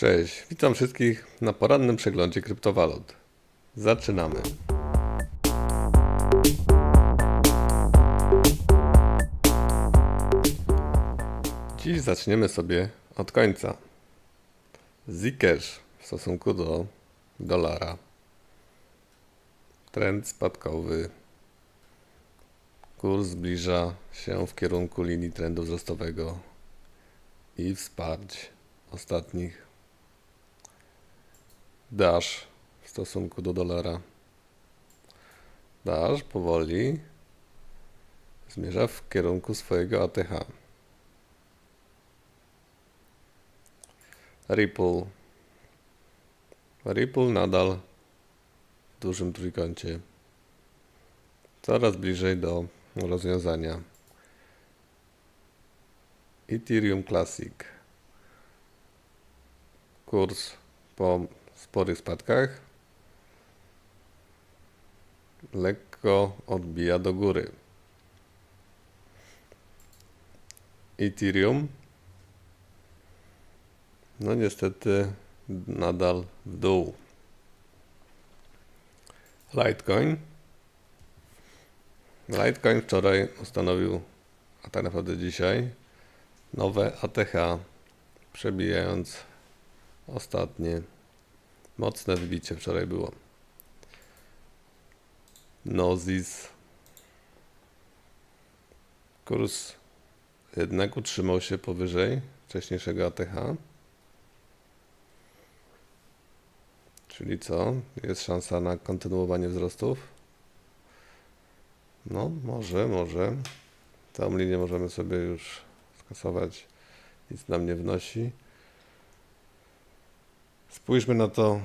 Cześć, witam wszystkich na porannym przeglądzie kryptowalut. Zaczynamy. Dziś zaczniemy sobie od końca. Zcash w stosunku do dolara. Trend spadkowy. Kurs zbliża się w kierunku linii trendu wzrostowego i wsparć ostatnich. Dash w stosunku do dolara. Dash powoli zmierza w kierunku swojego ATH. Ripple. Ripple nadal w dużym trójkącie. Coraz bliżej do rozwiązania. Ethereum Classic. Kurs po sporych spadkach lekko odbija do góry. Ethereum no niestety nadal w dół. Litecoin. Litecoin wczoraj ustanowił, a tak naprawdę dzisiaj, nowe ATH, przebijając ostatnie mocne wybicie wczoraj było. Nozis. Kurs jednak utrzymał się powyżej wcześniejszego ATH. Czyli co? Jest szansa na kontynuowanie wzrostów? No, może, może. Tą linię możemy sobie już skasować. Nic nam nie wnosi. Spójrzmy na to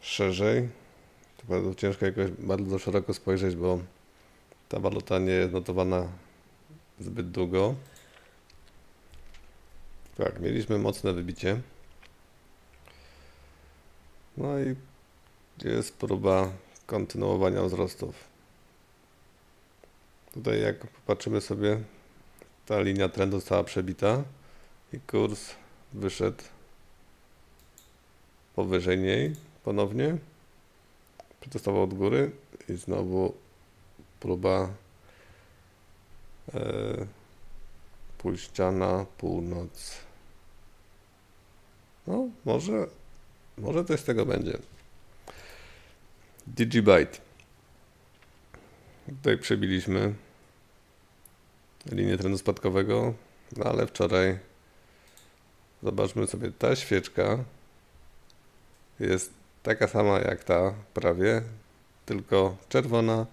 szerzej. To bardzo ciężko jakoś bardzo szeroko spojrzeć, bo ta waluta nie jest notowana zbyt długo. Tak, mieliśmy mocne wybicie. No i jest próba kontynuowania wzrostów. Tutaj jak popatrzymy sobie, ta linia trendu została przebita i kurs wyszedł powyżej niej ponownie. Przetestował od góry i znowu próba e, pójścia na północ. No, może może coś z tego będzie. Digibyte. Tutaj przebiliśmy linię trendu spadkowego, no ale wczoraj zobaczmy sobie, ta świeczka jest taka sama jak ta prawie, tylko czerwona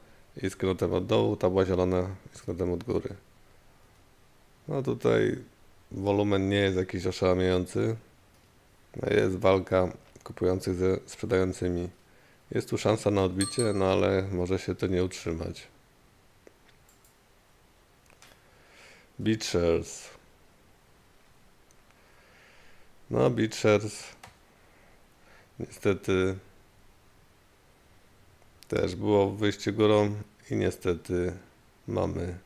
i skrótem od dołu, ta była zielona i skrótem od góry. No tutaj wolumen nie jest jakiś oszałamiający. No jest walka kupujących ze sprzedającymi. Jest tu szansa na odbicie, no ale może się to nie utrzymać. Beachers. No, Beachers niestety też było wyjście górą i niestety mamy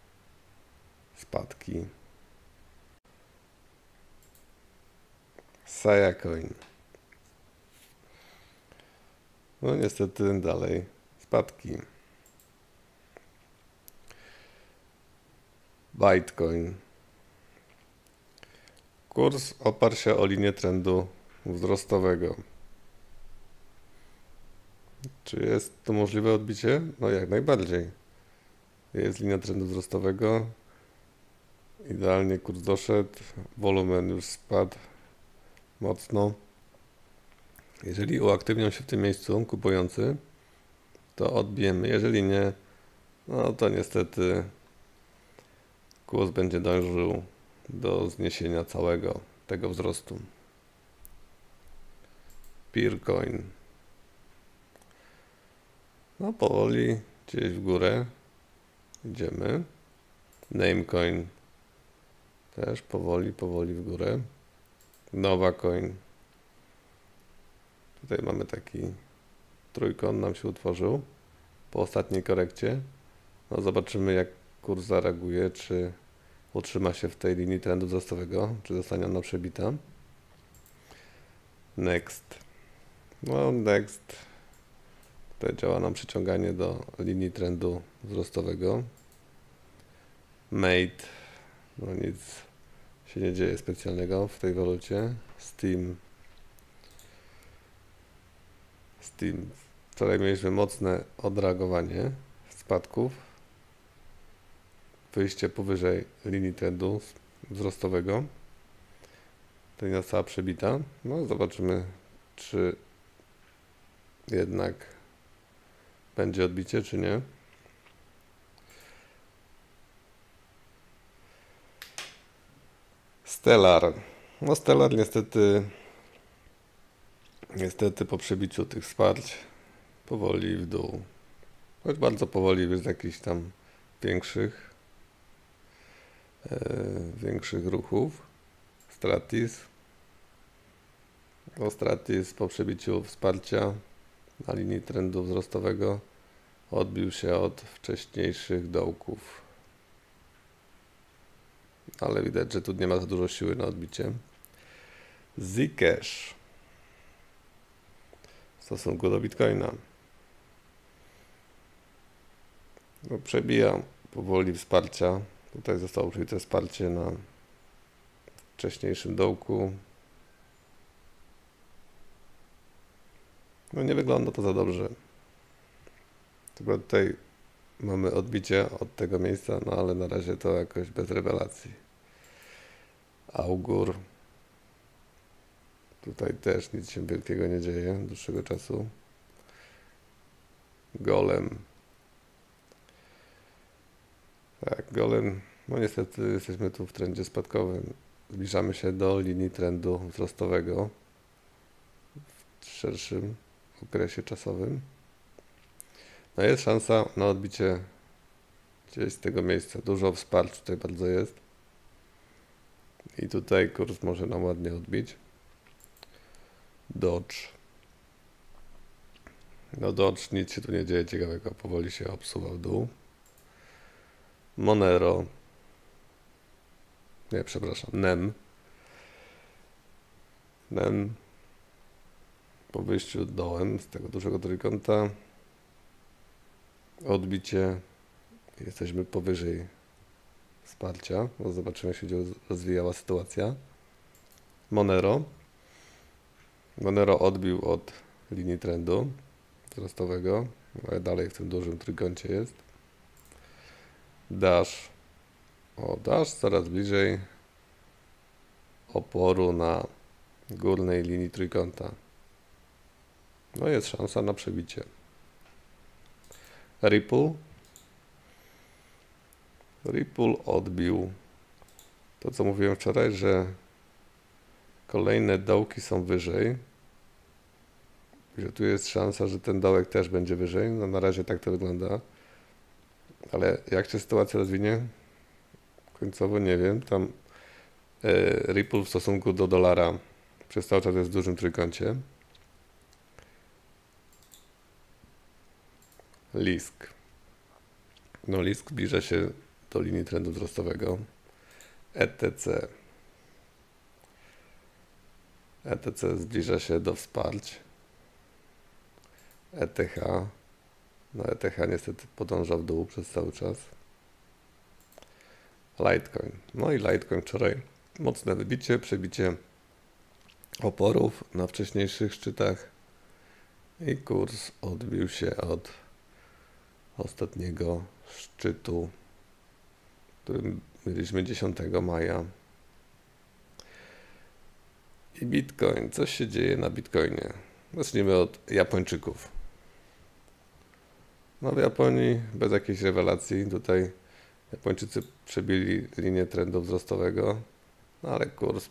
spadki. Saya Coin. No niestety dalej spadki. Bitcoin. Kurs oparł się o linię trendu wzrostowego. Czy jest to możliwe odbicie? No jak najbardziej. Jest linia trendu wzrostowego. Idealnie kurs doszedł. Wolumen już spadł mocno. Jeżeli uaktywnią się w tym miejscu kupujący, to odbijemy. Jeżeli nie, no to niestety kurs będzie dążył do zniesienia całego tego wzrostu. Peercoin. No powoli gdzieś w górę idziemy. Namecoin też powoli, powoli w górę. Nowa coin Tutaj mamy taki trójkąt nam się utworzył po ostatniej korekcie. No zobaczymy jak kurs zareaguje, czy utrzyma się w tej linii trendu wzrostowego, czy zostanie ona przebita. Next. No, next. Tutaj działa nam przyciąganie do linii trendu wzrostowego. Mate. No nic się nie dzieje specjalnego w tej walucie. Steam. Steam. Wczoraj mieliśmy mocne odreagowanie spadków. Wyjście powyżej linii trendu wzrostowego. Linia cała przebita. No zobaczymy, czy jednak będzie odbicie, czy nie. Stellar. No Stellar niestety niestety po przebiciu tych wsparć powoli w dół. Choć bardzo powoli bez jakichś tam większych e, większych ruchów. Stratis. No, Stratis po przebiciu wsparcia na linii trendu wzrostowego odbił się od wcześniejszych dołków. Ale widać, że tu nie ma za dużo siły na odbicie. Zcash w stosunku do Bitcoina. No, przebija powoli wsparcia. Tutaj zostało przybite wsparcie na wcześniejszym dołku. No nie wygląda to za dobrze. Chyba tutaj mamy odbicie od tego miejsca, no ale na razie to jakoś bez rewelacji. Augur. Tutaj też nic się wielkiego nie dzieje dłuższego czasu. Golem. Tak, golem. No niestety jesteśmy tu w trendzie spadkowym. Zbliżamy się do linii trendu wzrostowego w szerszym okresie czasowym. No jest szansa na odbicie gdzieś z tego miejsca. Dużo wsparć tutaj bardzo jest. I tutaj kurs może nam ładnie odbić. Dodge. No Dodge nic się tu nie dzieje ciekawego. Powoli się obsuwa w dół. Monero. Nie, przepraszam. NEM. NEM po wyjściu dołem z tego dużego trójkąta odbicie jesteśmy powyżej wsparcia. No zobaczymy, jak się rozwijała sytuacja. Monero. Monero odbił od linii trendu wzrostowego, ale dalej w tym dużym trójkącie jest. Dash. O, Dash coraz bliżej oporu na górnej linii trójkąta. No jest szansa na przebicie. Ripple. Ripple odbił to, co mówiłem wczoraj, że kolejne dołki są wyżej. Że tu jest szansa, że ten dołek też będzie wyżej. No na razie tak to wygląda. Ale jak się sytuacja rozwinie? Końcowo nie wiem. Tam e, Ripple w stosunku do dolara przez cały czas jest w dużym trójkącie. Lisk. No Lisk zbliża się do linii trendu wzrostowego. ETC. ETC zbliża się do wsparć. ETH. No ETH niestety podąża w dół przez cały czas. Litecoin. No i Litecoin wczoraj mocne wybicie, przebicie oporów na wcześniejszych szczytach i kurs odbił się od ostatniego szczytu, którym mieliśmy 10 maja. I Bitcoin. Co się dzieje na Bitcoinie? Zacznijmy od Japończyków. No w Japonii bez jakiejś rewelacji. Tutaj Japończycy przebili linię trendu wzrostowego, no ale kurs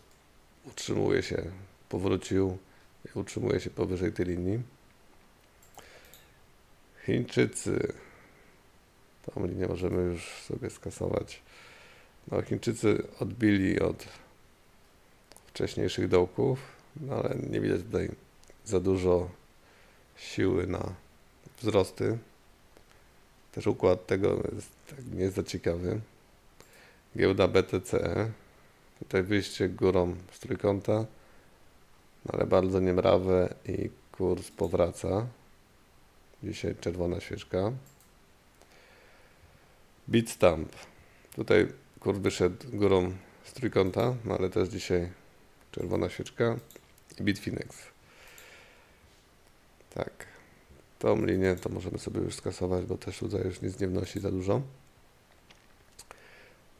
utrzymuje się, powrócił i utrzymuje się powyżej tej linii. Chińczycy Tą linię możemy już sobie skasować. No, Chińczycy odbili od wcześniejszych dołków, no ale nie widać tutaj za dużo siły na wzrosty. Też układ tego jest, tak, nie jest za ciekawy. Giełda BTCE. Tutaj wyjście górą z trójkąta. ale bardzo niemrawe i kurs powraca. Dzisiaj czerwona świeczka. Bitstamp. Tutaj kurs wyszedł górą z trójkąta, no ale też dzisiaj czerwona świeczka. I Bitfinex. Tak. Tą linię to możemy sobie już skasować, bo też tutaj już nic nie wnosi za dużo.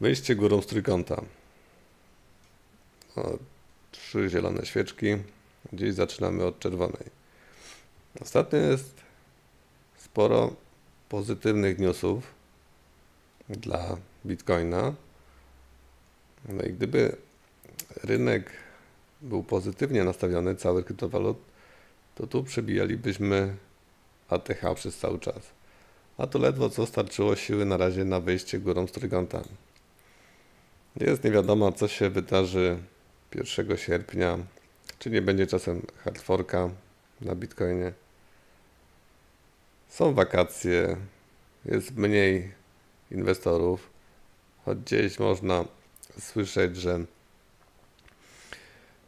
Wyjście górą z trójkąta. O, trzy zielone świeczki. Gdzieś zaczynamy od czerwonej. Ostatnio jest sporo pozytywnych newsów dla Bitcoina. No i gdyby rynek był pozytywnie nastawiony, cały kryptowalut, to tu przebijalibyśmy ATH przez cały czas. A to ledwo co starczyło siły na razie na wyjście górą z trójkąta. Jest nie wiadomo, co się wydarzy 1 sierpnia, czy nie będzie czasem hardforka na Bitcoinie. Są wakacje, jest mniej inwestorów, choć gdzieś można słyszeć, że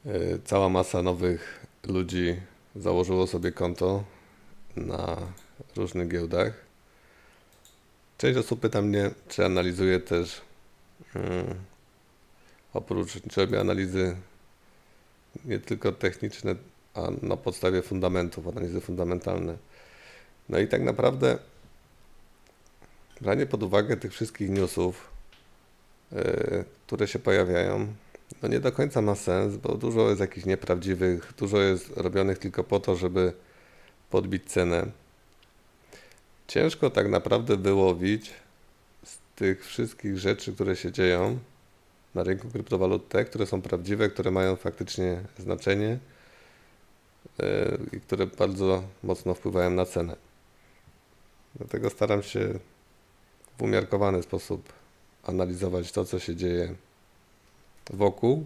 e, cała masa nowych ludzi założyło sobie konto na różnych giełdach. Część osób pyta mnie, czy analizuję też hmm, oprócz, robię analizy nie tylko techniczne, a na podstawie fundamentów, analizy fundamentalne. No i tak naprawdę branie pod uwagę tych wszystkich newsów, yy, które się pojawiają, no nie do końca ma sens, bo dużo jest jakichś nieprawdziwych, dużo jest robionych tylko po to, żeby podbić cenę. Ciężko tak naprawdę wyłowić z tych wszystkich rzeczy, które się dzieją na rynku kryptowalut, te, które są prawdziwe, które mają faktycznie znaczenie yy, i które bardzo mocno wpływają na cenę. Dlatego staram się umiarkowany sposób analizować to, co się dzieje wokół,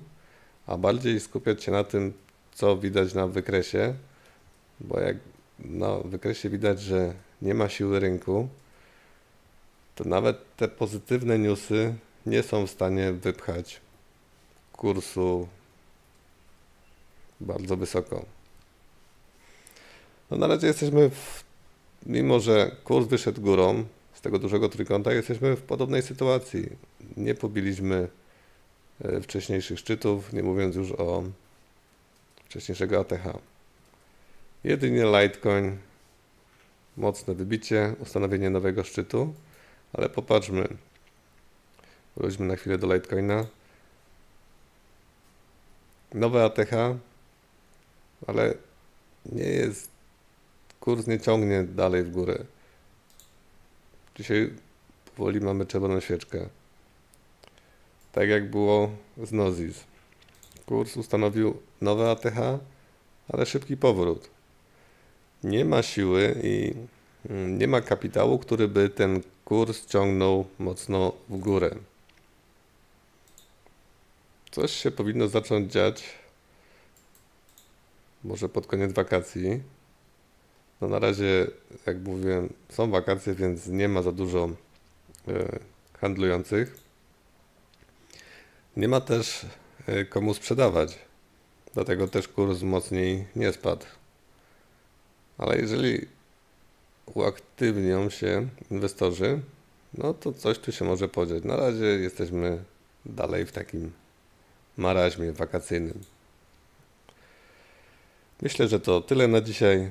a bardziej skupiać się na tym, co widać na wykresie, bo jak na wykresie widać, że nie ma siły rynku, to nawet te pozytywne newsy nie są w stanie wypchać kursu bardzo wysoko. No na razie jesteśmy w, mimo że kurs wyszedł górą tego dużego trójkąta, jesteśmy w podobnej sytuacji. Nie pobiliśmy e, wcześniejszych szczytów, nie mówiąc już o wcześniejszego ATH. Jedynie Litecoin, mocne wybicie, ustanowienie nowego szczytu, ale popatrzmy, wróćmy na chwilę do Litecoina. Nowe ATH, ale nie jest, kurs nie ciągnie dalej w górę. Dzisiaj powoli mamy czerwoną świeczkę. Tak jak było z Nozis. Kurs ustanowił nowe ATH, ale szybki powrót. Nie ma siły i mm, nie ma kapitału, który by ten kurs ciągnął mocno w górę. Coś się powinno zacząć dziać. Może pod koniec wakacji. No na razie, jak mówiłem, są wakacje, więc nie ma za dużo y, handlujących. Nie ma też y, komu sprzedawać. Dlatego też kurs mocniej nie spadł. Ale jeżeli uaktywnią się inwestorzy, no to coś tu się może podziać. Na razie jesteśmy dalej w takim maraźmie wakacyjnym. Myślę, że to tyle na dzisiaj.